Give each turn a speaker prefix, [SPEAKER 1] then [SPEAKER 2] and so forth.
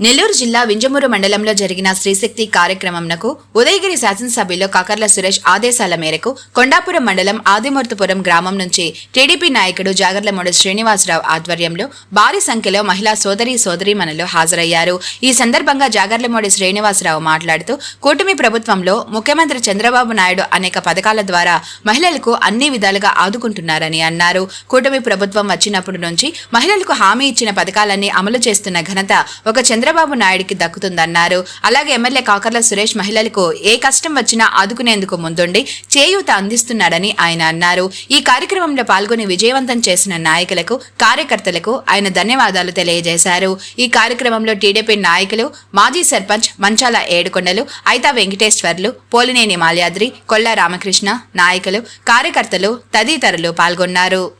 [SPEAKER 1] నెల్లూరు జిల్లా వింజమూరు మండలంలో జరిగిన శ్రీశక్తి కార్యక్రమంనకు ఉదయగిరి శాసనసభ్యులు కాకర్ల సురేష్ ఆదేశాల మేరకు కొండాపురం మండలం ఆదిమూర్తిపురం గ్రామం నుంచి టీడీపీ నాయకుడు జాగర్లమూడి శ్రీనివాసరావు ఆధ్వర్యంలో భారీ సంఖ్యలో మహిళా సోదరి సోదరీమణులు హాజరయ్యారు. ఈ సందర్భంగా జాగర్లమూడి శ్రీనివాసరావు మాట్లాడుతూ కూటమి ప్రభుత్వంలో ముఖ్యమంత్రి చంద్రబాబు నాయుడు అనేక పథకాల ద్వారా మహిళలకు అన్ని విధాలుగా ఆదుకుంటున్నారని అన్నారు. కూటమి ప్రభుత్వం వచ్చినప్పటి నుంచి మహిళలకు హామీ ఇచ్చిన పథకాలన్నీ అమలు చేస్తున్న ఘనత ఒక చంద్ర చంద్రబాబు నాయుడికి దక్కుతుందన్నారు. అలాగే ఎమ్మెల్యే కాకర్ల సురేష్ మహిళలకు ఏ కష్టం వచ్చినా ఆదుకునేందుకు ముందుండి చేయూత అందిస్తున్నాడని ఆయన అన్నారు. ఈ కార్యక్రమంలో పాల్గొని విజయవంతం చేసిన నాయకులకు కార్యకర్తలకు ఆయన ధన్యవాదాలు తెలియజేశారు. ఈ కార్యక్రమంలో టీడీపీ నాయకులు మాజీ సర్పంచ్ మంచాల ఏడుకొండలు ఐతా వెంకటేశ్వర్లు పోలినేని మాల్యాద్రి కొల్లా రామకృష్ణ నాయకులు కార్యకర్తలు తదితరులు పాల్గొన్నారు.